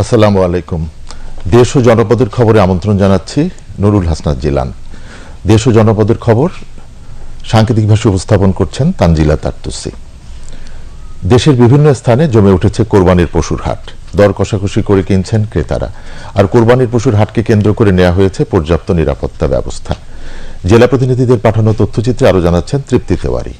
আসসালামু আলাইকুম। দেশ ও জনপদের খবরে আমন্ত্রণ জানাচ্ছি নুরুল হাসনাত জিলান। দেশ ও জনপদের খবর, সাংকেতিক ভাষা উপস্থাপন করছেন তানজিলা তার্তুসি। দেশের বিভিন্ন স্থানে জমে উঠেছে কোরবানির পশুর হাট। দর কষাকষি করে কিনছেন ক্রেতারা। আর কোরবানির পশুর হাটকে কেন্দ্র করে নেওয়া হয়েছে পর্যাপ্ত নিরাপত্তা ব্যবস্থা। জেলা প্রতিনিধিদের পাঠানো তথ্যচিত্রে আরও জানাচ্ছেন তৃপ্তি তেওয়ারি।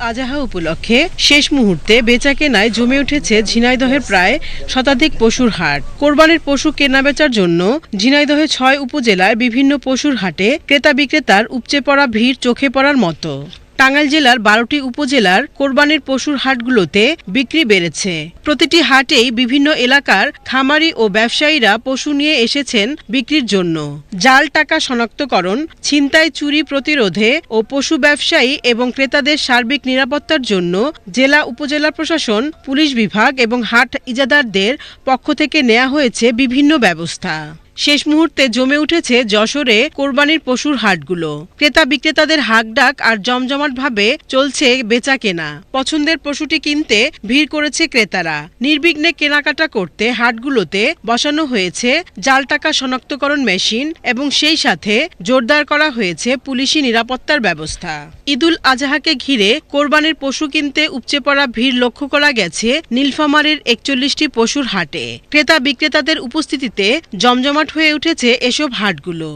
আজাহা উপলক্ষে শেষ মুহূর্তে বেচা কেনায় জমে উঠেছে ঝিনাইদহের প্রায় শতাধিক পশুর হাট। কোরবানির পশু কেনাবেচার জন্য ঝিনাইদহে ছয় উপজেলায় বিভিন্ন পশুর হাটে ক্রেতা বিক্রেতার উপচে পড়া ভিড় চোখে পড়ার মতো। টাঙ্গাইল জেলার বারোটি উপজেলার কোরবানির পশুর হাটগুলোতে বিক্রি বেড়েছে। প্রতিটি হাটেই বিভিন্ন এলাকার খামারি ও ব্যবসায়ীরা পশু নিয়ে এসেছেন বিক্রির জন্য। জাল টাকা শনাক্তকরণ, ছিনতাই চুরি প্রতিরোধে ও পশু ব্যবসায়ী এবং ক্রেতাদের সার্বিক নিরাপত্তার জন্য জেলা উপজেলা প্রশাসন, পুলিশ বিভাগ এবং হাট ইজাদারদের পক্ষ থেকে নেওয়া হয়েছে বিভিন্ন ব্যবস্থা। শেষ মুহূর্তে জমে উঠেছে যশোরে কোরবানির পশুর হাটগুলো। ক্রেতা বিক্রেতাদের হাকডাক আর জমজমাটভাবে চলছে বেচা কেনা পছন্দের পশুটি কিনতে ভিড় করেছে ক্রেতারা। নির্বিঘ্নে কেনাকাটা করতে হাটগুলোতে বসানো হয়েছে জাল টাকা শনাক্তকরণ মেশিন এবং সেই সাথে জোরদার করা হয়েছে পুলিশি নিরাপত্তার ব্যবস্থা। ঈদুল আজহাকে ঘিরে কোরবানির পশু কিনতে উপচে পড়া ভিড় লক্ষ্য করা গেছে নীলফামারের একচল্লিশটি পশুর হাটে। ক্রেতা বিক্রেতাদের উপস্থিতিতে জমজমাট হয়ে উঠেছে এসব হাটগুলো।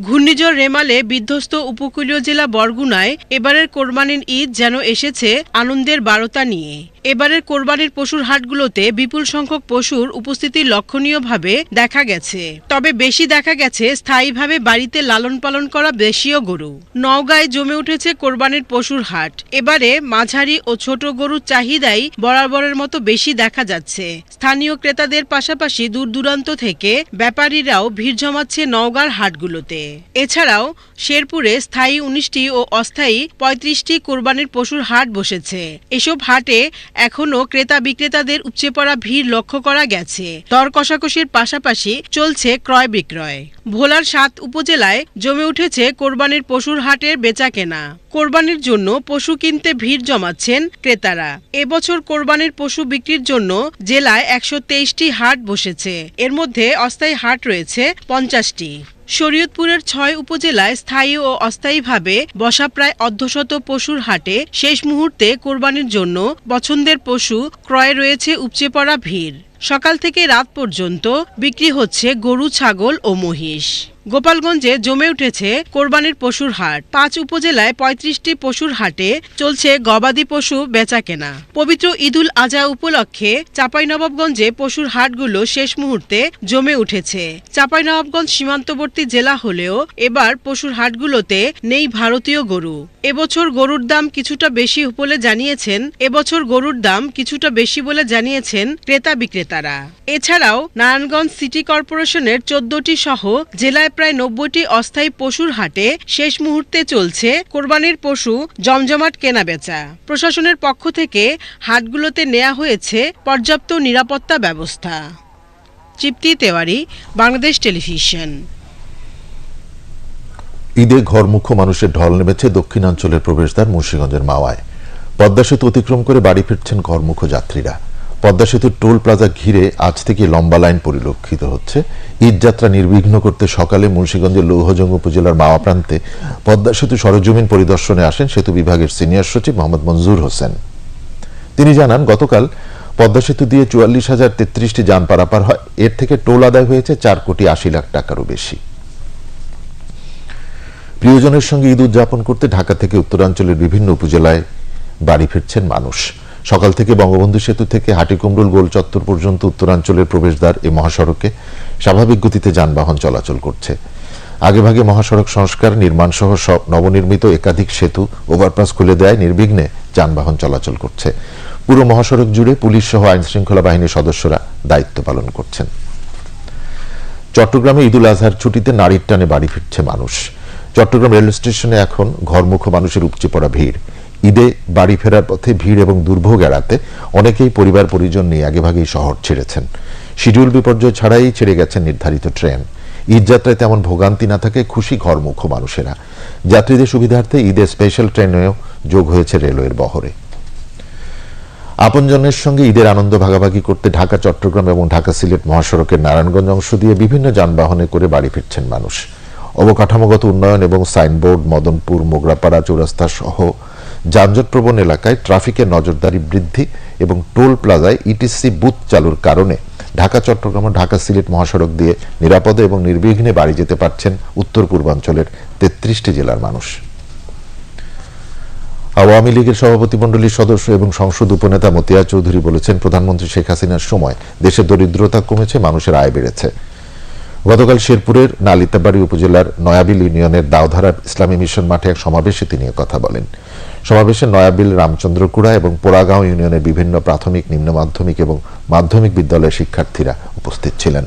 ঘূর্ণিঝড় রেমালে বিধ্বস্ত উপকূলীয় জেলা বরগুনায় এবারের কোরবানির ঈদ যেন এসেছে আনন্দের বারতা নিয়ে। এবারের কোরবানির পশুর হাটগুলোতে বিপুল সংখ্যক পশুর উপস্থিতি লক্ষণীয়ভাবে দেখা গেছে। তবে বেশি দেখা গেছে স্থায়ীভাবে বাড়িতে লালন পালন করা দেশীয় গরু। নওগাঁয় জমে উঠেছে কোরবানির পশুর হাট। এবারে মাঝারি ও ছোট গরুর চাহিদাই বরাবরের মতো বেশি দেখা যাচ্ছে। স্থানীয় ক্রেতাদের পাশাপাশি দূর দূরান্ত থেকে ব্যাপারীরাও ভিড় জমাচ্ছে নওগাঁর হাটগুলোতে। এছাড়াও শেরপুরে স্থায়ী উনিশটি ও অস্থায়ী পঁয়ত্রিশটি কোরবানির পশুর হাট বসেছে। এসব হাটে এখনও ক্রেতা বিক্রেতাদের উপচে পড়া ভিড় লক্ষ্য করা গেছে। দর কষাকষির পাশাপাশি চলছে ক্রয় বিক্রয়। ভোলার সাত উপজেলায় জমে উঠেছে কোরবানির পশুর হাটের বেচা কেনা কোরবানির জন্য পশু কিনতে ভিড় জমাচ্ছেন ক্রেতারা। এবছর কোরবানির পশু বিক্রির জন্য জেলায় একশো তেইশটি হাট বসেছে। এর মধ্যে অস্থায়ী হাট রয়েছে পঞ্চাশটি। শরীয়তপুরের ছয় উপজেলায় স্থায়ী ও অস্থায়ীভাবে বসা প্রায় অর্ধশত পশুর হাটে শেষ মুহূর্তে কোরবানির জন্য পছন্দের পশু ক্রয়ে রয়েছে উপচে পড়া ভিড়। সকাল থেকে রাত পর্যন্ত বিক্রি হচ্ছে গরু, ছাগল ও মহিষ। গোপালগঞ্জে জমে উঠেছে কোরবানির পশুর হাট। পাঁচ উপজেলায় পঁয়ত্রিশটি পশুর হাটে চলছে গবাদি পশু বেচা কেনা পবিত্র ঈদুল আজহা উপলক্ষে চাঁপাইনবাবগঞ্জে পশুর হাটগুলো শেষ মুহূর্তে জমে উঠেছে। চাঁপাইনবাবগঞ্জ সীমান্তবর্তী জেলা হলেও এবার পশুর হাটগুলোতে নেই ভারতীয় গরু। এবছর গরুর দাম কিছুটা বেশি বলে জানিয়েছেন, এবছর গরুর দাম কিছুটা বেশি বলে জানিয়েছেন ক্রেতা বিক্রেতারা। এছাড়াও নারায়ণগঞ্জ সিটি কর্পোরেশনের চোদ্দটি সহ জেলায় প্রায় নব্বইটি অস্থায়ী পশুর হাটে শেষ মুহূর্তে চলছে কোরবানির পশু জমজমাট কেনা বেচা প্রশাসনের পক্ষ থেকে হাটগুলোতে নেওয়া হয়েছে পর্যাপ্ত নিরাপত্তা ব্যবস্থা। চিপ্তি তেওয়ারি, বাংলাদেশ টেলিভিশন। ঈদে ঘরমুখ মানুষের ঢল নেমেছে দক্ষিণাঞ্চলের প্রবেশদ্বার মুন্সিগঞ্জের মাওয়ায়। পদ্মা সেতু অতিক্রম করে বাড়ি ফিরছেন ঘরমুখ যাত্রীরা। পদ্মা সেতুর টোল প্লাজা ঘিরে আজ থেকে লম্বা লাইন পরিলক্ষিত হচ্ছে। ঈদ যাত্রা নির্বিঘ্ন করতে সকালে মুন্সীগঞ্জের লৌহজং উপজেলার মাওয়া প্রান্তে পদ্মা সেতু সরজমিন পরিদর্শনে আসেন সেতু বিভাগের সিনিয়র সচিব মোহাম্মদ মঞ্জুর হোসেন। তিনি জানান, গতকাল পদ্মা সেতু দিয়ে চুয়াল্লিশ হাজার তেত্রিশটি যান পারাপার হয়। এর থেকে টোল আদায় হয়েছে চার কোটি আশি লাখ টাকারও বেশি। প্রিয়জনের সঙ্গে ঈদ উদযাপন করতে ঢাকা থেকে উত্তরাঞ্চলের বিভিন্ন উপজেলায় বাড়ি ফিরছেন মানুষ। সকাল থেকে বঙ্গবন্ধু সেতু থেকে হাটিকুমরুল গোল চত্বর পর্যন্ত উত্তরাঞ্চলের প্রবেশদ্বার এই মহাসড়কে স্বাভাবিক গতিতে যানবাহন চলাচল করছে। আগেভাগে মহাসড়ক সংস্কার, নির্মাণ সহ সব নবনির্মিত একাধিক সেতু ওভারপাস খুলে দেয়, নির্বিঘ্নে যানবাহন চলাচল করছে। পুরো মহাসড়ক জুড়ে পুলিশ সহ আইন শৃঙ্খলা বাহিনীর সদস্যরা দায়িত্ব পালন করছেন। চট্টগ্রামে ঈদুল আজহার ছুটিতে নারীর টানে বাড়ি ফিরছে মানুষ। চট্টগ্রাম রেল স্টেশনে এখন ঘরমুখ মানুষের উপচে পড়া ভিড়। ঈদে বাড়ি ফেরার পথে ভিড় এবং দুর্ভোগ এড়াতে অনেকেই পরিবার পরিজন নিয়ে আগেভাগেই শহর ছেড়েছেন। শিডিউল বিপর্যয় ছাড়াই ছেড়ে গেছেন নির্ধারিত ট্রেন। ঈদ যাত্রায় তেমন ভোগান্তি না থাকে, খুশি ঘরমুখ মানুষেরা। যাত্রীদের সুবিধার্থে ঈদের স্পেশাল ট্রেনেও যোগ হয়েছে রেলওয়ের বহরে। আপনজনের সঙ্গে ঈদের আনন্দ ভাগাভাগি করতে ঢাকা, চট্টগ্রাম এবং ঢাকা সিলেট মহাসড়কের নারায়ণগঞ্জ অংশ দিয়ে বিভিন্ন যানবাহনে করে বাড়ি ফিরছেন মানুষ। অবকাঠামোগত উন্নয়ন এবং সাইনবোর্ড, মদনপুর, মোগরাপাড়া, চৌরাস্তা সহ যানজটপ্রবণ এলাকায় ট্রাফিকের নজরদারি বৃদ্ধি এবং টোল প্লাজায় ইটিসি বুথ চালুর কারণে ঢাকা, চট্টগ্রাম ও ঢাকা সিলেট মহাসড়ক দিয়ে নিরাপদে এবং নির্বিঘ্নে বাড়ি যেতে পারছেন উত্তর পূর্বাঞ্চলের তেত্রিশটি জেলার মানুষ। আওয়ামী লীগের সভাপতিমণ্ডলীর সদস্য এবং সংসদ উপনেতা মতিয়া চৌধুরী বলেছেন, প্রধানমন্ত্রী শেখ হাসিনার সময় দেশে দরিদ্রতা কমেছে, মানুষের আয় বেড়েছে। গতকাল শেরপুরের নালিতাবাড়ি উপজেলার নয়াবিল ইউনিয়নের দাওধারা ইসলামী মিশন মাঠে এক সমাবেশে তিনি কথা বলেন। সমাবেশে নয়াবিল রামচন্দ্রকুড়া এবং পোড়াগাঁও ইউনিয়নের বিভিন্ন প্রাথমিক, নিম্ন মাধ্যমিক এবং মাধ্যমিক বিদ্যালয়ের শিক্ষার্থীরা উপস্থিত ছিলেন।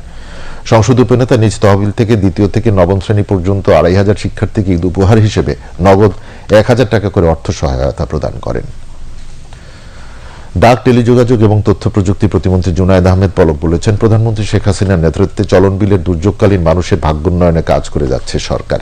সংসদ উপনেতা নিজ তহবিল থেকে দ্বিতীয় থেকে নবম শ্রেণি পর্যন্ত আড়াই হাজার শিক্ষার্থীকে ঈদ উপহার হিসেবে নগদ এক হাজার টাকা করে অর্থ সহায়তা প্রদান করেন। ডাক, টেলিযোগাযোগ এবং তথ্য প্রযুক্তি প্রতিমন্ত্রী জুনায়দ আহমেদ পলক বলেছেন, প্রধানমন্ত্রী শেখ হাসিনার নেতৃত্বে চলন বিলের দুর্যোগকালীন মানুষের ভাগ্যোন্নয়নে কাজ করে যাচ্ছে সরকার।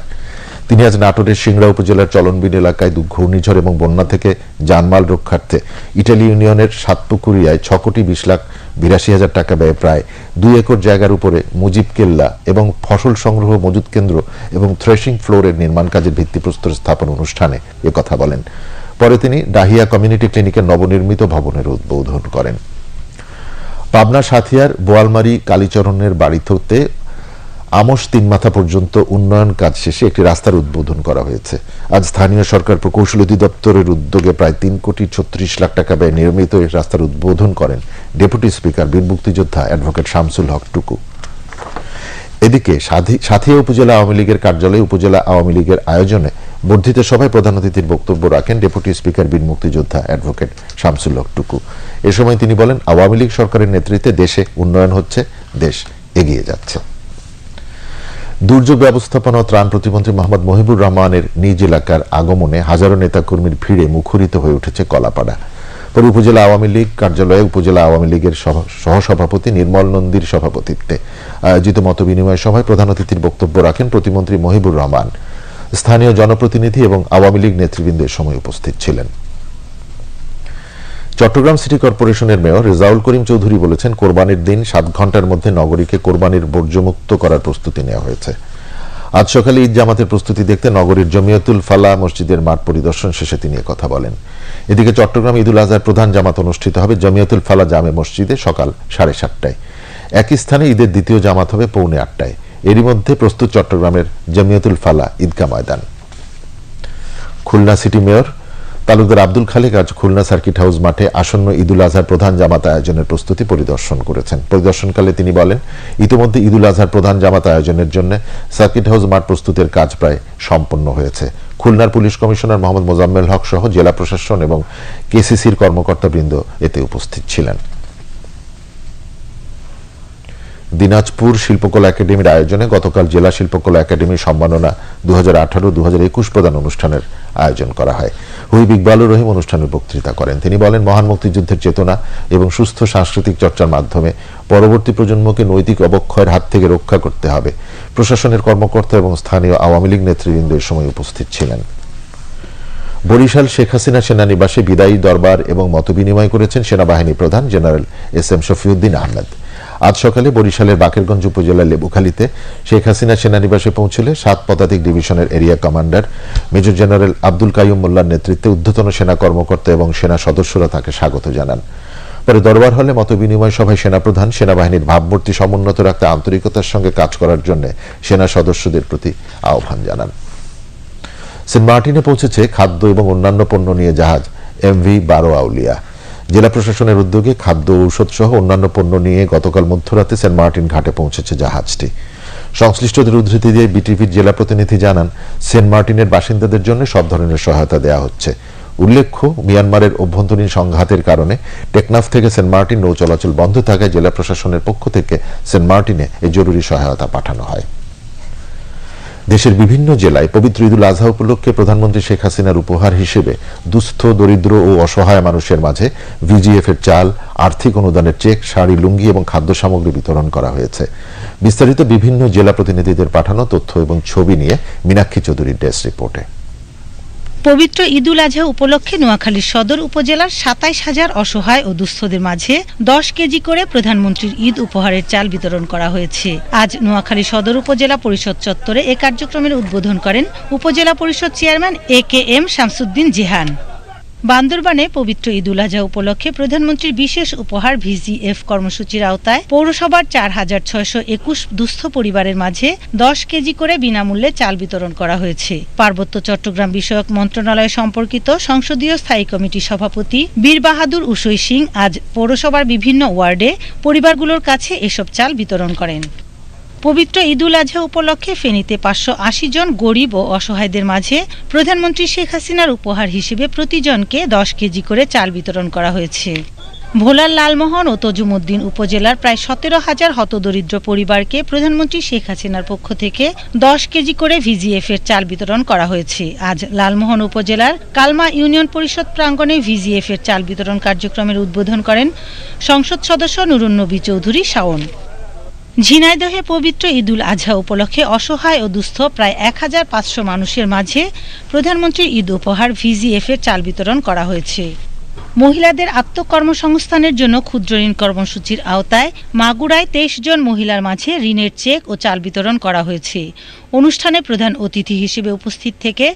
তিনি আজ নাটোরের সিংড়া উপজেলার চলনবিল এলাকায় ঘূর্ণিঝড় এবং বন্যা থেকে জানমাল রক্ষার্থে ইটালি ইউনিয়নের সাতপুকুরিয়ায় ছ কোটি বিশ লাখ বিরাশি হাজার টাকা ব্যয়ে প্রায় দুই একর জায়গার উপরে মুজিব কেল্লা এবং ফসল সংগ্রহ মজুদ কেন্দ্র এবং থ্রেশিং ফ্লোরের নির্মাণ কাজের ভিত্তিপ্রস্তর স্থাপন অনুষ্ঠানে কথা বলেন। পরে তিনি ডাহিয়া কমিউনিটি ক্লিনিকের নবনির্মিত ভবনের উদ্বোধন করেন। পাবনা সাথিয়ার বোয়ালমারি কালীচরণের বাড়িতে আমস তিন মাথা পর্যন্ত উন্নয়ন কাজ শেষে একটি রাস্তার উদ্বোধন করা হয়েছে। আজ স্থানীয় সরকার প্রকৌশল অধিদপ্তরের উদ্যোগে প্রায় তিন কোটি ছত্রিশ লাখ টাকা ব্যয় নির্মিত এই রাস্তার উদ্বোধন করেন ডেপুটি স্পিকার, বীর মুক্তিযোদ্ধা অ্যাডভোকেট শামসুল হক টুকু। এদিকে সাথী- সাথিয়া উপজেলা আওয়ামী লীগের কার্যালয়ে উপজেলা আওয়ামী লীগের আয়োজনে বর্ধিত সভায় প্রধান অতিথির বক্তব্য রাখেন ডেপুটি স্পিকার, বীর মুক্তিযোদ্ধা অ্যাডভোকেট শামসুল হক টুকু। এ সময় তিনি বলেন, আওয়ামী লীগ সরকারের নেতৃত্বে দেশে উন্নয়ন হচ্ছে, দেশ এগিয়ে যাচ্ছে। দুর্যোগ ব্যবস্থাপনা ও ত্রাণ প্রতিমন্ত্রী মোহাম্মদ মহিবুর রহমানের নিজ এলাকার আগমনে হাজারো নেতাকর্মীর ভিড়ে মুখরিত হয়ে উঠেছে কলাপাড়া। পরে উপজেলা আওয়ামী লীগ কার্যালয়ে উপজেলা আওয়ামী লীগের সভা- সহসভাপতি নির্মল নন্দীর সভাপতিত্বে আয়োজিত মতবিনিময় সভায় প্রধান অতিথির বক্তব্য রাখেন প্রতিমন্ত্রী মহিবুর রহমান। স্থানীয় জনপ্রতিনিধি এবং আওয়ামী লীগ নেতৃবৃন্দের সময় উপস্থিত ছিলেন। চট্টগ্রাম সিটি কর্পোরেশনের মেয়র রেজাউল করিম চৌধুরী বলেছেন, কোরবানির দিন সাত ঘণ্টার মধ্যে নগরীকে কোরবানির বর্জ্যমুক্ত করার প্রস্তুতি নেওয়া হয়েছে। আজ সকালে ঈদ জামাতের প্রস্তুতি দেখতে নগরীর জমিয়তুল ফালা মসজিদের মাঠ পরিদর্শন শেষে তিনি কথা বলেন। এদিকে চট্টগ্রাম ঈদুল আজহার প্রধান জামাত অনুষ্ঠিত হবে জমিয়তুল ফালা জামে মসজিদে সকাল সাড়ে সাতটায়। একই স্থানে ঈদের দ্বিতীয় জামাত হবে পৌনে আটটায়। এরই মধ্যে প্রস্তুত চট্টগ্রামের জমিয়তুল ফালা ঈদগাহ ময়দান। খুলনা সিটি মেয়র তালুকদার আব্দুল খালেক আজ খুলনা সার্কিট হাউস মাঠে আসন্ন ঈদুল আজহার প্রধান জামাত আয়োজনের প্রস্তুতি পরিদর্শন করেছেন। পরিদর্শনকালে তিনি বলেন, ইতিমধ্যে ঈদুল আজহার প্রধান জামাত আয়োজনের জন্য সার্কিট হাউস মাঠ প্রস্তুতির কাজ প্রায় সম্পন্ন হয়েছে। খুলনার পুলিশ কমিশনার মোহাম্মদ মোজাম্মেল হক সহ জেলা প্রশাসন এবং কেসিসির কর্মকর্তাবৃন্দ এতে উপস্থিত ছিলেন। দিনাজপুর শিল্পকলা একাডেমির আয়োজনে গতকাল জেলা শিল্পকলা একাডেমির সম্মাননা দু হাজার আঠারো একুশ প্রদান অনুষ্ঠানের আয়োজন করা হয়। হুইব ইকবালুর রহিম অনুষ্ঠানের বক্তৃতা করেন। তিনি বলেন, মহান মুক্তিযুদ্ধের চেতনা এবং সুস্থ সাংস্কৃতিক চর্চার মাধ্যমে পরবর্তী প্রজন্মকে নৈতিক অবক্ষয়ের হাত থেকে রক্ষা করতে হবে। প্রশাসনের কর্মকর্তা এবং স্থানীয় আওয়ামী লীগ নেতৃবৃন্দ এ সময় উপস্থিত ছিলেন। বরিশাল শেখ হাসিনা সেনানিবাসে বিদায়ী দরবার এবং মতবিনিময় করেছেন সেনাবাহিনী প্রধান general S M Shafiuddin Ahmed. আজ সকালে বরিশালের বাকেরগঞ্জ উপজেলার লেবুখালীতে শেখ হাসিনা সেনানিবাসে পৌঁছলে সাত পদাতিক ডিভিশনের area commander, major general Abdul Kaiyum মোল্লার নেতৃত্বে ঊর্ধ্বতন সেনা কর্মকর্তা এবং সেনা সদস্যরা তাকে স্বাগত জানান। পরে দরবার হলে মতবিনিময় সভায় সেনাপ্রধান, সেনাবাহিনীর ভাবমূর্তি সমুন্নত রাখতে আন্তরিকতার সঙ্গে কাজ করার জন্য সেনা সদস্যদের প্রতি আহ্বান জানান। সেন্ট মার্টিনে পৌঁছেছে খাদ্য এবং অন্যান্য পণ্য নিয়ে জাহাজ, এমভি বারো আউলিয়া। জেলা প্রশাসনের উদ্যোগে খাদ্য ঔষধ সহ অন্যান্য পণ্য নিয়ে গতকাল মধ্যরাতে সেন্ট মার্টিন ঘাটে পৌঁছেছে জাহাজটি। সংশ্লিষ্টদের উদ্ধৃতি দিয়ে বিটিভির জেলা প্রতিনিধি জানান, সেন্ট মার্টিনের বাসিন্দাদের জন্য সব ধরনের সহায়তা দেওয়া হচ্ছে। উল্লেখ্য, মিয়ানমারের অভ্যন্তরীণ সংঘাতের কারণে টেকনাফ থেকে সেন্ট মার্টিন নৌ চলাচল বন্ধ থাকায় জেলা প্রশাসনের পক্ষ থেকে সেন্ট মার্টিনে এই জরুরি সহায়তা পাঠানো হয়। দেশের বিভিন্ন জেলায় পবিত্র ঈদুল আজহা উপলক্ষে প্রধানমন্ত্রী শেখ হাসিনার উপহার হিসেবে দুস্থ, দরিদ্র ও অসহায় মানুষের মাঝে ভিজিএফ এর চাল, আর্থিক অনুদানের চেক, শাড়ি, লুঙ্গি এবং খাদ্য সামগ্রী বিতরণ করা হয়েছে। বিস্তারিত বিভিন্ন জেলা প্রতিনিধিদের পাঠানো তথ্য এবং ছবি নিয়ে মীনাক্ষী চৌধুরীর ডেস্ক রিপোর্টে। পবিত্র ঈদুল আজহা উপলক্ষে নোয়াখালীর সদর উপজেলার সাতাইশ হাজার অসহায় ও দুস্থদের মাঝে দশ কেজি করে প্রধানমন্ত্রীর ঈদ উপহারের চাল বিতরণ করা হয়েছে। আজ নোয়াখালী সদর উপজেলা পরিষদ চত্বরে এ কার্যক্রমের উদ্বোধন করেন Upazila Parishad chairman A K M Shamsuddin Jihan. বান্দরবানে পবিত্র ঈদুল আজহা উপলক্ষে প্রধানমন্ত্রীর বিশেষ উপহার ভিজিএফ কর্মসূচির আওতায় পৌরসভার চার হাজার ছয়শো একুশ দুস্থ পরিবারের মাঝে দশ কেজি করে বিনামূল্যে চাল বিতরণ করা হয়েছে। পার্বত্য চট্টগ্রাম বিষয়ক মন্ত্রণালয় সম্পর্কিত সংসদীয় স্থায়ী কমিটির সভাপতি বীর বাহাদুর উসই সিং আজ পৌরসভার বিভিন্ন ওয়ার্ডে পরিবারগুলোর কাছে এসব চাল বিতরণ করেন। পবিত্র ঈদুল আজহা উপলক্ষে ফেনীতে পাঁচশো আশি জন গরিব ও অসহায়দের মাঝে প্রধানমন্ত্রী শেখ হাসিনার উপহার হিসেবে প্রতিজনকে দশ কেজি করে চাল বিতরণ করা হয়েছে। ভোলার লালমোহন ও তজুমুদ্দিন উপজেলার প্রায় সতেরো হাজার হতদরিদ্র পরিবারকে প্রধানমন্ত্রী শেখ হাসিনার পক্ষ থেকে দশ কেজি করে ভিজিএফ এর চাল বিতরণ করা হয়েছে। আজ লালমোহন উপজেলার কালমা ইউনিয়ন পরিষদ প্রাঙ্গণে ভিজিএফ এর চাল বিতরণ কার্যক্রমের উদ্বোধন করেন সংসদ সদস্য নুরুন্নবী চৌধুরী শাওন। ঝিনাইদহে পবিত্র ঈদুল আজহা উপলক্ষে অসহায় ও দুস্থ প্রায় এক হাজার পাঁচশো মানুষের মাঝে প্রধানমন্ত্রীর ঈদ উপহার ভিজিএফ এর চাল বিতরণ করা হয়েছে। মহিলাদের আত্মকর্মসংস্থানের জন্য ক্ষুদ্র ঋণ কর্মসূচির আওতায় মাগুরায় তেইশ জন মহিলার মাঝে ঋণের চেক ও চাল বিতরণ করা হয়েছে। অনুষ্ঠানে প্রধান অতিথি হিসেবে উপস্থিত থেকে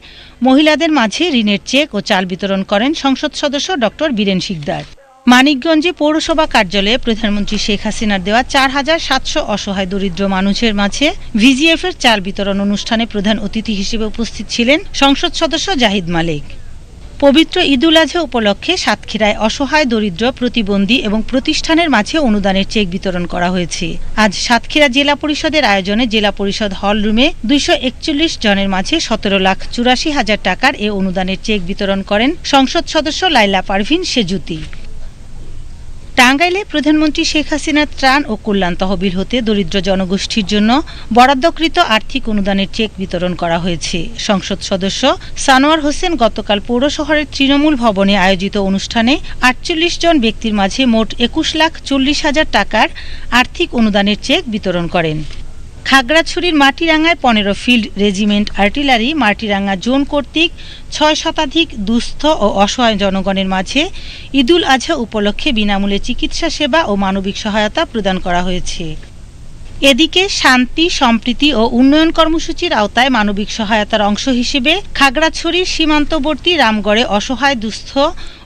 মহিলাদের মাঝে ঋণের চেক ও চাল বিতরণ করেন সংসদ সদস্য ডক্টর বীরেন শিকদার। মানিকগঞ্জে পৌরসভা কার্যালয়ে প্রধানমন্ত্রী শেখ হাসিনার দেওয়া চার হাজার সাতশো অসহায় দরিদ্র মানুষের মাঝে ভিজিএফ এর চাল বিতরণ অনুষ্ঠানে প্রধান অতিথি হিসেবে উপস্থিত ছিলেন সংসদ সদস্য জাহিদ মালিক। পবিত্র ঈদুল আজহা উপলক্ষে সাতক্ষীরায় অসহায় দরিদ্র প্রতিবন্ধী এবং প্রতিষ্ঠানের মাঝে অনুদানের চেক বিতরণ করা হয়েছে। আজ সাতক্ষীরা জেলা পরিষদের আয়োজনে জেলা পরিষদ হল রুমে দুইশো একচল্লিশ জনের মাঝে সতেরো লাখ চুরাশি হাজার টাকার এ অনুদানের চেক বিতরণ করেন সংসদ সদস্য লাইলা পারভিন সেজুতি। টাঙ্গাইলে প্রধানমন্ত্রী শেখ হাসিনার ত্রাণ ও কল্যাণ তহবিল হতে দরিদ্র জনগোষ্ঠীর জন্য বরাদ্দকৃত আর্থিক অনুদানের চেক বিতরণ করা হয়েছে। সংসদ সদস্য সানোয়ার হোসেন গতকাল পৌর শহরের তৃণমূল ভবনে আয়োজিত অনুষ্ঠানে আটচল্লিশ জন ব্যক্তির মাঝে মোট একুশ লাখ চল্লিশ হাজার টাকার আর্থিক অনুদানের চেক বিতরণ করেন। খাগড়াছড়ির মাটিরাঙ্গায় পনেরো field regiment artillery Matiranga zone কর্তৃক ছয় শতাধিক দুস্থ ও অসহায় জনগণের মাঝে ঈদুল আজহা উপলক্ষে বিনামূল্যে চিকিৎসা সেবা ও মানবিক সহায়তা প্রদান করা হয়েছে। এদিকে শান্তি, সম্প্রীতি ও উন্নয়ন কর্মসূচির আওতায় মানবিক সহায়তার অংশ হিসেবে খাগড়াছড়ির সীমান্তবর্তী রামগড়ে অসহায়, দুস্থ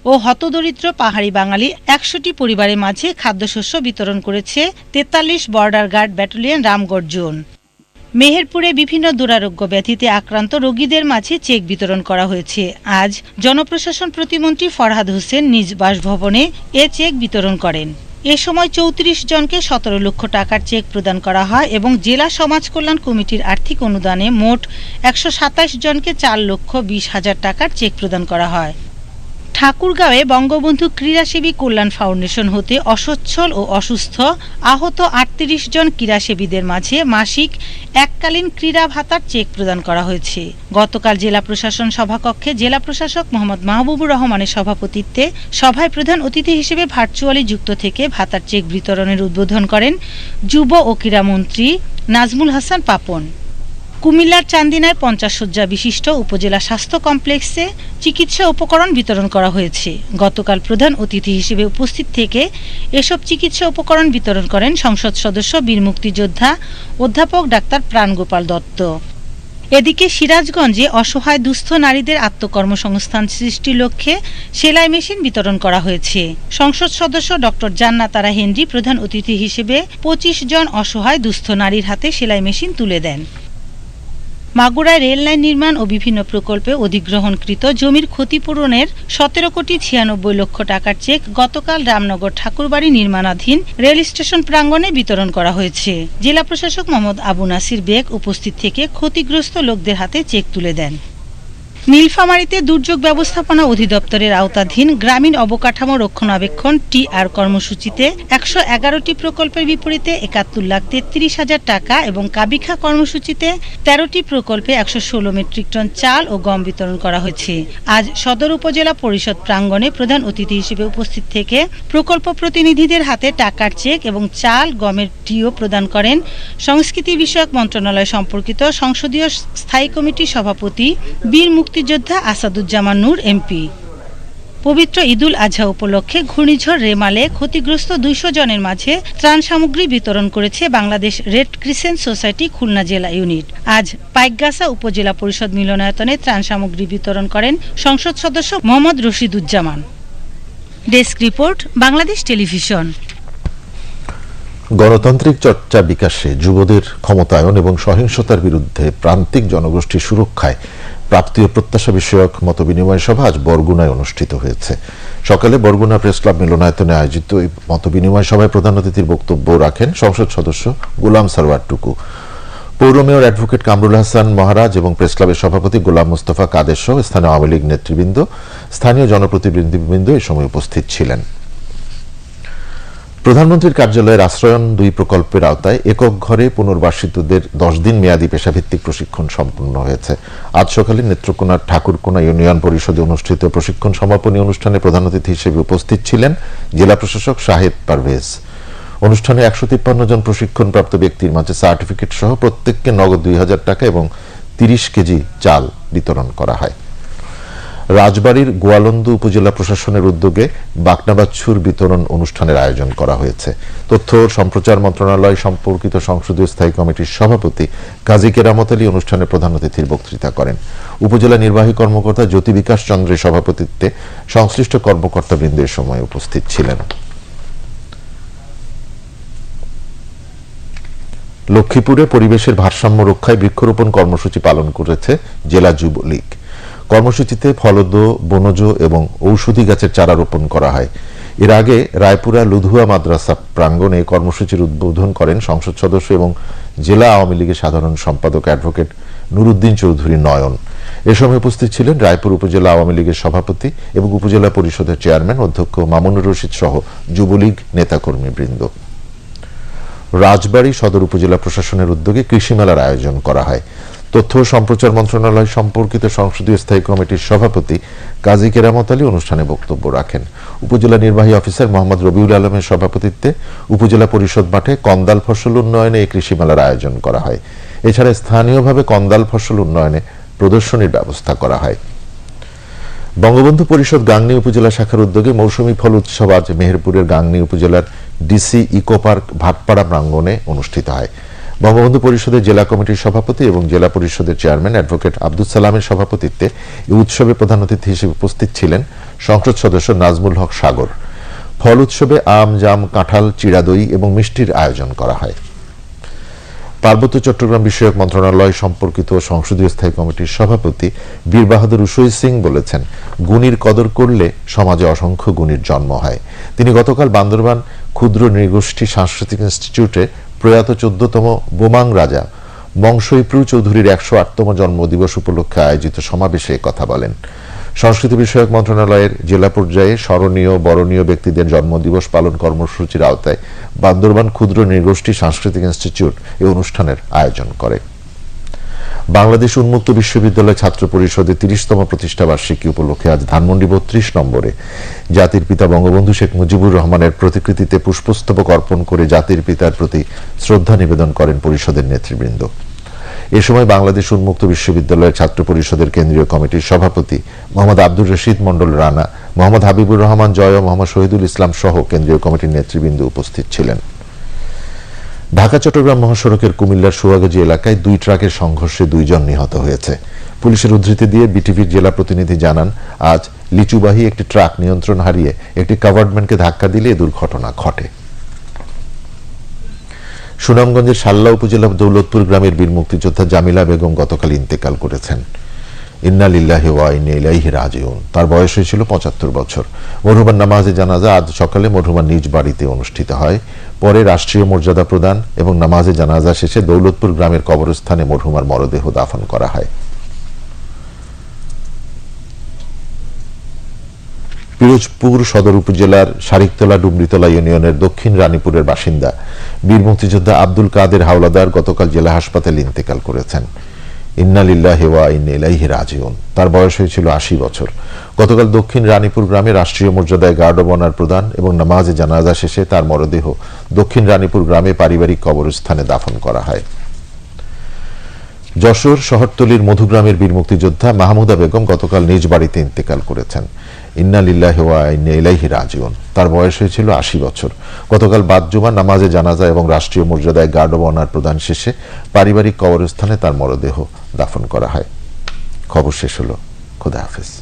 ও হতদরিদ্র পাহাড়ি বাঙালি একশোটি পরিবারের মাঝে খাদ্যশস্য বিতরণ করেছে তেতাল্লিশ border guard battalion Ramgarh zone. মেহেরপুরে বিভিন্ন দুরারোগ্য ব্যাধিতে আক্রান্ত রোগীদের মাঝে চেক বিতরণ করা হয়েছে। আজ জনপ্রশাসন প্রতিমন্ত্রী ফরহাদ হোসেন নিজ বাসভবনে এ চেক বিতরণ করেন। এ সময় চৌত্রিশ জনকে সতেরো লক্ষ টাকার চেক প্রদান করা হয় এবং জেলা সমাজ কল্যাণ কমিটির আর্থিক অনুদানে মোট একশো সাতাশ জনকে চার লক্ষ বিশ হাজার টাকার চেক প্রদান করা হয়। ঠাকুরগাঁওয়ে বঙ্গবন্ধু ক্রীড়াসেবী কল্যাণ ফাউন্ডেশন হতে অসচ্ছল ও অসুস্থ আহত আটত্রিশ জন ক্রীড়াসেবীদের মাঝে মাসিক এককালীন ক্রীড়া ভাতার চেক প্রদান করা হয়েছে। গতকাল জেলা প্রশাসন সভাকক্ষে জেলা প্রশাসক মোহাম্মদ মাহবুবুর রহমানের সভাপতিত্বে সভায় প্রধান অতিথি হিসেবে ভার্চুয়ালি যুক্ত থেকে ভাতার চেক বিতরণের উদ্বোধন করেন যুব ও ক্রীড়ামন্ত্রী নাজমুল হাসান পাপন। কুমিল্লার চান্দিনায় পঞ্চাশ শয্যা বিশিষ্ট উপজেলা স্বাস্থ্য কমপ্লেক্সে চিকিৎসা উপকরণ বিতরণ করা হয়েছে। গতকাল প্রধান অতিথি হিসেবে উপস্থিত থেকে এসব চিকিৎসা উপকরণ বিতরণ করেন সংসদ সদস্য, বীর মুক্তিযোদ্ধা, অধ্যাপক ডাক্তার প্রাণগোপাল দত্ত। এদিকে সিরাজগঞ্জে অসহায় দুস্থ নারীদের আত্মকর্মসংস্থান সৃষ্টির লক্ষ্যে সেলাই মেশিন বিতরণ করা হয়েছে। সংসদ সদস্য ডক্টর জান্নাতারা হেনরি প্রধান অতিথি হিসেবে পঁচিশ জন অসহায় দুস্থ নারীর হাতে সেলাই মেশিন তুলে দেন। মাগুরায় রেললাইন নির্মাণ ও বিভিন্ন প্রকল্পে অধিগ্রহণকৃত জমির ক্ষতিপূরণের সতেরো কোটি ছিয়ানব্বই লক্ষ টাকার চেক গতকাল রামনগর ঠাকুরবাড়ি নির্মাণাধীন রেল স্টেশন প্রাঙ্গণে বিতরণ করা হয়েছে। জেলা প্রশাসক মোহাম্মদ আবু নাসির বেগ উপস্থিত থেকে ক্ষতিগ্রস্ত লোকদের হাতে চেক তুলে দেন। নীলফামারীতে দুর্যোগ ব্যবস্থাপনা অধিদপ্তরের আওতাধীন গ্রামীণ অবকাঠামো রক্ষণাবেক্ষণ টিআর কর্মসূচিতে একশো এগারোটি প্রকল্পের বিপরীতে একাত্তর লাখ তেত্রিশ হাজার টাকা এবং কাবিখা কর্মসূচিতে তেরোটি প্রকল্পে একশো ষোলো মেট্রিক টন চাল ও গম বিতরণ করা হয়েছে। আজ সদর উপজেলা পরিষদ প্রাঙ্গণে প্রধান অতিথি হিসেবে উপস্থিত থেকে প্রকল্প প্রতিনিধিদের হাতে টাকার চেক এবং চাল, গমের টিও প্রদান করেন সংস্কৃতি বিষয়ক মন্ত্রণালয় সম্পর্কিত সংসদীয় স্থায়ী কমিটির সভাপতি বীর মুক্তি মুক্তিযোদ্ধা আসাদুজ্জামান নূর, এমপি। পবিত্র ঈদুল আজহা উপলক্ষে ঘূর্ণিঝড় রেমালে ক্ষতিগ্রস্ত দুইশো জনের মাঝে ত্রাণ সামগ্রী বিতরণ করেছে Bangladesh red crescent society Khulna জেলা ইউনিট। আজ পাইকগাছা উপজেলা পরিষদ মিলনায়তনে ত্রাণ সামগ্রী বিতরণ করেন সংসদ সদস্য Mohammad Rashiduzzaman. Desk report, Bangladesh television. গণতান্ত্রিক চর্চা বিকাশে যুবদের ক্ষমতায়ন এবং সহিংসতার বিরুদ্ধে প্রান্তিক জনগোষ্ঠীর সুরক্ষায় প্রাপ্তি ও প্রত্যাশা বিষয়ক মতবিনিময় সভা আজ বরগুনায় অনুষ্ঠিত হয়েছে। সকালে বরগুনা প্রেস ক্লাব মিলনায়তনে আয়োজিত এই মত বিনিময় সভায় প্রধান অতিথির বক্তব্য রাখেন সংসদ সদস্য গোলাম সারওয়ার টুকু। পৌর মেয়র অ্যাডভোকেট কামরুল হাসান মহারাজ এবং প্রেস ক্লাবের সভাপতি গোলাম মুস্তফা কাদের সহ স্থানীয় আওয়ামী লীগ নেতৃবৃন্দ, স্থানীয় জনপ্রতিনিধিবৃন্দ এই সময় উপস্থিত ছিলেন। প্রধানমন্ত্রীর কার্যালয়ের আশ্রয়ন দুই প্রকল্পের আওতায় একক ঘরে পুনর্বাসিতদের দশ দিন মেয়াদী পেশাভিত্তিক প্রশিক্ষণ সম্পন্ন হয়েছে। আজ সকালে নেত্রকোনার ঠাকুরকোনা ইউনিয়ন পরিষদে অনুষ্ঠিত প্রশিক্ষণ সমাপনী অনুষ্ঠানে প্রধান অতিথি হিসেবে উপস্থিত ছিলেন জেলা প্রশাসক শাহেদ পারভেজ। অনুষ্ঠানে একশো তিপ্পান্ন জন প্রশিক্ষণপ্রাপ্ত ব্যক্তির মাঝে সার্টিফিকেট সহ প্রত্যেককে নগদ দুই হাজার টাকা এবং তিরিশ কেজি চাল বিতরণ করা হয়। রাজবাড়ীর গোয়ালন্দ উপজেলা প্রশাসনের উদ্যোগে বাকনাবাচ্ছুর বিতরণ অনুষ্ঠানের আয়োজন করা হয়েছে। তথ্য সম্প্রচার মন্ত্রণালয় সম্পর্কিত সংসদীয় স্থায়ী কমিটির সভাপতি কাজী কেরামত আলী অনুষ্ঠানে প্রধান অতিথির বক্তৃতা করেন। উপজেলা নির্বাহী কর্মকর্তা জ্যোতি বিকাশ চন্দ্রের সভাপতিত্বে সংশ্লিষ্ট কর্মকর্তাবৃন্দের সময় উপস্থিত ছিলেন। লক্ষ্মীপুরে পরিবেশের ভারসাম্য রক্ষায় বৃক্ষরোপণ কর্মসূচি পালন করেছে জেলা যুবলীগ। কর্মসূচিতে ফলদ, বনজ এবং ঔষধি গাছের চারা রোপণ করা হয়। এর আগে রায়পুরা লুধুয়া মাদ্রাসা প্রাঙ্গণে কর্মসূচির উদ্বোধন করেন সংসদ সদস্য এবং জেলা আওয়ামী লীগের সাধারণ সম্পাদক অ্যাডভোকেট নুরুদ্দিন চৌধুরী নয়ন। এ সময় উপস্থিত ছিলেন রায়পুর উপজেলা আওয়ামী লীগের সভাপতি এবং উপজেলা পরিষদের চেয়ারম্যান অধ্যক্ষ মামুনুর রশিদ সহ যুবলীগ নেতাকর্মীবৃন্দ। রাজবাড়ী সদর উপজেলা প্রশাসনের উদ্যোগে কৃষি মেলার আয়োজন করা হয়। তথ্য ও সম্প্রচার মন্ত্রণালয় সম্পর্কিত সংসদীয় স্থায়ী কমিটির সভাপতি কাজী কেরামত আলী অনুষ্ঠানে বক্তব্য রাখেন। উপজেলা নির্বাহী অফিসার মোহাম্মদ রবিউল আলমের সভাপতিত্বে উপজেলা পরিষদ মাঠে কন্দাল ফসল উন্নয়নে এই কৃষি মেলার আয়োজন করা হয়। এছাড়া স্থানীয়ভাবে কন্দাল ফসল উন্নয়নে প্রদর্শনীর ব্যবস্থা করা হয়। বঙ্গবন্ধু পরিষদ গাংনী উপজেলা শাখার উদ্যোগে মৌসুমী ফল উৎসব আজ মেহেরপুরের গাংনী উপজেলার ডিসি ইকো পার্ক ভাটপাড়া প্রাঙ্গণে অনুষ্ঠিত হয়। বঙ্গবন্ধু পরিষদের জেলা কমিটির সভাপতি এবং জেলা পরিষদের চেয়ারম্যান অ্যাডভোকেট আব্দুল সালামের সভাপতিত্বে এই উৎসবে প্রধান অতিথি হিসেবে উপস্থিত ছিলেন সংসদ সদস্য নাজমুল হক সাগর। ফল উৎসবে আম, জাম, কাঁঠাল, চিড়াদই এবং মিষ্টির আয়োজন করা হয়। পার্বত্য চট্টগ্রাম বিষয়ক মন্ত্রণালয় সম্পর্কিত সংসদীয় স্থায়ী কমিটির সভাপতি বীর বাহাদুর উসই সিং বলেছেন, গুণীর কদর করলে সমাজে অসংখ্য গুণীর জন্ম হয়। তিনি গতকাল বান্দরবান ক্ষুদ্র নৃগোষ্ঠী সাংস্কৃতিক ইনস্টিটিউটে প্রয়াত চোদ্দতম বোমাং রাজা বংশইপ্রু চৌধুরীর একশো আটতম জন্মদিবস উপলক্ষে আয়োজিত সমাবেশে কথা বলেন। সংস্কৃতি বিষয়ক মন্ত্রণালয়ের জেলা পর্যায়ে স্মরণীয়, বরণীয় ব্যক্তিদের জন্মদিবস পালন কর্মসূচির আওতায় বান্দরবান ক্ষুদ্র নৃগোষ্ঠী সাংস্কৃতিক ইনস্টিটিউট এই অনুষ্ঠানের আয়োজন করে। বাংলাদেশ উন্মুক্ত বিশ্ববিদ্যালয় ছাত্র পরিষদের তিরিশতম প্রতিষ্ঠা বার্ষিকী উপলক্ষে আজ ধানমন্ডি বত্রিশ নম্বরে। জাতির পিতা বঙ্গবন্ধু শেখ মুজিবুর রহমানের প্রতিকৃতিতে পুষ্পস্তবক অর্পণ করে জাতির পিতার প্রতি শ্রদ্ধা নিবেদন করেন পরিষদের নেতৃবৃন্দ। এ সময় বাংলাদেশ উন্মুক্ত বিশ্ববিদ্যালয়ের ছাত্র পরিষদের কেন্দ্রীয় কমিটির সভাপতি মোহাম্মদ আব্দুর রশিদ মন্ডল রানা, মোহাম্মদ হাবিবুর রহমান জয় ও মোহাম্মদ শহীদুল ইসলাম সহ কেন্দ্রীয় কমিটির নেতৃবৃন্দ উপস্থিত ছিলেন। ঢাকা, চট্টগ্রাম মহাসড়কের কুমিল্লার সুয়াগাজী এলাকায় দুই ট্রাকের সংঘর্ষে দুইজন নিহত হয়েছে। পুলিশের উদ্ধৃতি দিয়ে বিটিভির জেলা প্রতিনিধি জানান, আজ লিচুবাহী একটি ট্রাক নিয়ন্ত্রণ হারিয়ে একটি কাভার্ডম্যানকে ধাক্কা দিলে এ দুর্ঘটনা ঘটে। সুনামগঞ্জের সাল্লা উপজেলা দৌলতপুর গ্রামের বীর মুক্তিযোদ্ধা জামিলা বেগম গতকাল ইন্তেকাল করেছেন। তার বয়স হয়েছিল পঁচাত্তর বছর। মরহুমার নামাজে জানাজা আজ সকালে মরহুমার নিজ বাড়িতে অনুষ্ঠিত হয়। পরে রাষ্ট্রীয় মর্যাদা প্রদান এবং নামাজে জানাজা শেষে দৌলতপুর গ্রামের কবরস্থানে মরহুমার মরদেহ দাফন করা হয়। পিরোজপুর সদর উপজেলার শারিকতলা ডুমরিতলা ইউনিয়নের দক্ষিণ রানীপুরের বাসিন্দা বীর মুক্তিযোদ্ধা আব্দুল কাদের হাওলাদার গতকাল জেলা হাসপাতালে ইন্তেকাল করেছেন। ইন্নালিল্লাহ হেওয়া ইন্নাইহি রাজিউন। তার বয়স হয়েছিল আশি বছর। গতকাল দক্ষিণ রানীপুর গ্রামে রাষ্ট্রীয় মর্যাদায় গার্ড অব অনার প্রদান এবং নামাজে জানাজা শেষে তার মরদেহ দক্ষিণ রানীপুর গ্রামে পারিবারিক কবরস্থানে দাফন করা হয়। যশোর শহরতলির মধুগ্রামের বীর মুক্তিযোদ্ধা মাহমুদা বেগম গতকাল নিজ বাড়িতে ইন্তেকাল করেছেন। ইন্না লিল্লাহি ওয়া ইলাইহি রাজিউন। তার বয়স হয়েছিল আশি বছর। গতকাল বাদ জুমা, নামাজে জানাজা এবং রাষ্ট্রীয় মর্যাদায় গার্ড অব অনার প্রদান শেষে পারিবারিক কবরস্থানে তার মরদেহ দাফন করা হয়। খবর শেষ হলো। খুদা হাফেজ।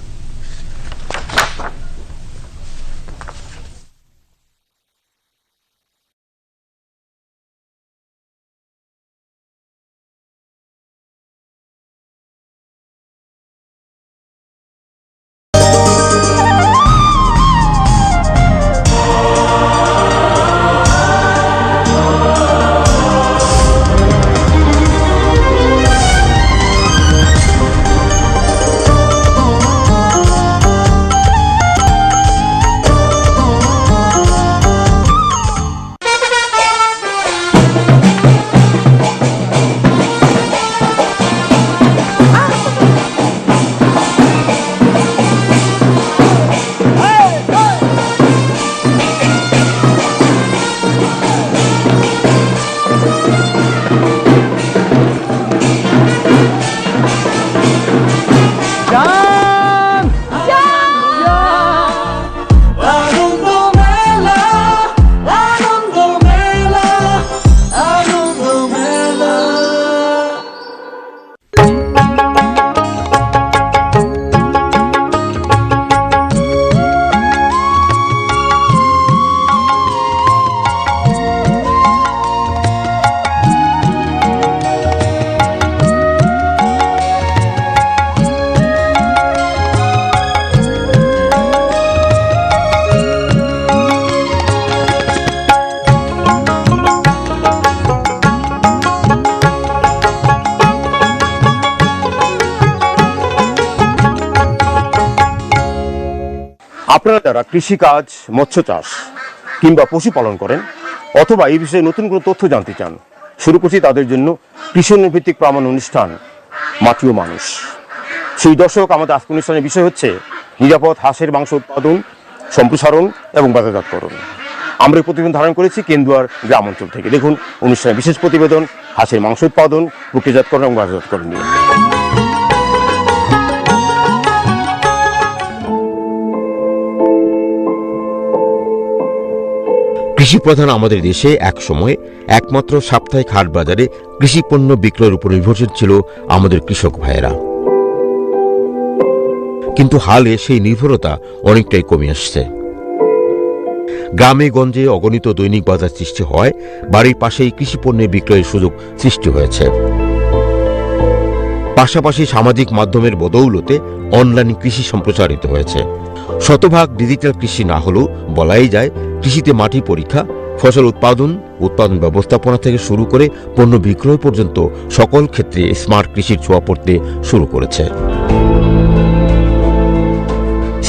যারা কৃষিকাজ, মৎস্য চাষ কিংবা পশুপালন করেন অথবা এই বিষয়ে নতুন কোনো তথ্য জানতে চান, শুরু করছি তাদের জন্য কৃষি ভিত্তিক প্রমাণ অনুষ্ঠান মাটিও মানুষ। সেই দর্শক, আমাদের আজকের অনুষ্ঠানের বিষয় হচ্ছে নিরাপদ হাঁসের মাংস উৎপাদন, সম্প্রসারণ এবং বাজারজাতকরণ আমরা প্রতিবেদন ধারণ করেছি কেন্দুয়ার গ্রাম অঞ্চল থেকে। দেখুন অনুষ্ঠানের বিশেষ প্রতিবেদন, হাঁসের মাংস উৎপাদন, প্রক্রিয়াজাতকরণ এবং বাজারজাতকরণ নিয়ে। কৃষি প্রধান আমাদের দেশে এক সময় একমাত্র সাপ্তাহিক হাট বাজারে কৃষি পণ্য বিক্রয়ের উপর নির্ভরশীল ছিল আমাদের কৃষক ভাইয়েরা। কিন্তু হালে সেই নির্ভরতা অনেকটাই কমে আসছে। গ্রামে গঞ্জে অগণিত দৈনিক বাজার সৃষ্টি হয়, বাড়ির পাশেই কৃষি পণ্যের বিক্রয়ের সুযোগ সৃষ্টি হয়েছে। পাশাপাশি সামাজিক মাধ্যমের বদৌলতে অনলাইন কৃষি সম্প্রচারিত হয়েছে। শতভাগ ডিজিটাল কৃষি না হলেও বলাই যায় কৃষিতে মাটি পরীক্ষা, ফসল উৎপাদন উৎপাদন ব্যবস্থাপনা থেকে শুরু করে পণ্য বিক্রয় পর্যন্ত সকল ক্ষেত্রে স্মার্ট কৃষির ছোঁয়া পড়তে শুরু করেছে।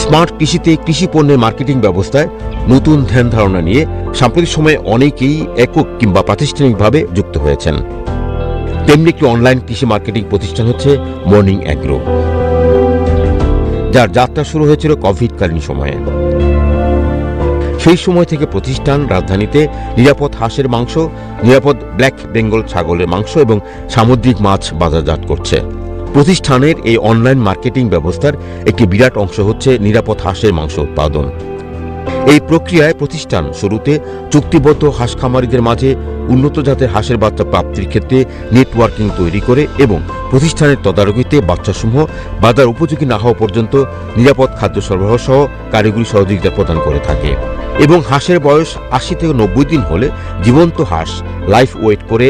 স্মার্ট কৃষিতে কৃষি পণ্যের মার্কেটিং ব্যবস্থায় নতুন ধ্যান ধারণা নিয়ে সাম্প্রতিক সময়ে অনেকেই একক কিংবা প্রাতিষ্ঠানিকভাবে যুক্ত হয়েছেন। তেমনি একটি অনলাইন কৃষি মার্কেটিং প্রতিষ্ঠান হচ্ছে মর্নিং অ্যাগ্রো যার যাত্রা শুরু হয়েছিল কোভিডকালীন সময়ে। সেই সময় থেকে প্রতিষ্ঠান রাজধানীতে নিরাপদ হাঁসের মাংস, নিরাপদ ব্ল্যাক বেঙ্গল ছাগলের মাংস এবং সামুদ্রিক মাছ বাজারজাত করছে। প্রতিষ্ঠানের এই অনলাইন মার্কেটিং ব্যবস্থার একটি বিরাট অংশ হচ্ছে নিরাপদ হাঁসের মাংস উৎপাদন। এই প্রক্রিয়ায় প্রতিষ্ঠান শুরুতে চুক্তিবদ্ধ হাঁস খামারিদের মাঝে উন্নত জাতের হাঁসের বাচ্চা প্রাপ্তির ক্ষেত্রে নেটওয়ার্কিং তৈরি করে এবং প্রতিষ্ঠানের তদারকিতে বাচ্চাসমূহ বাজার উপযোগী না হওয়া পর্যন্ত নিরাপদ খাদ্য সরবরাহ সহ কারিগরি সহযোগিতা প্রদান করে থাকে এবং হাঁসের বয়স আশি থেকে নব্বই দিন হলে জীবন্ত হাঁস লাইফ ওয়েট করে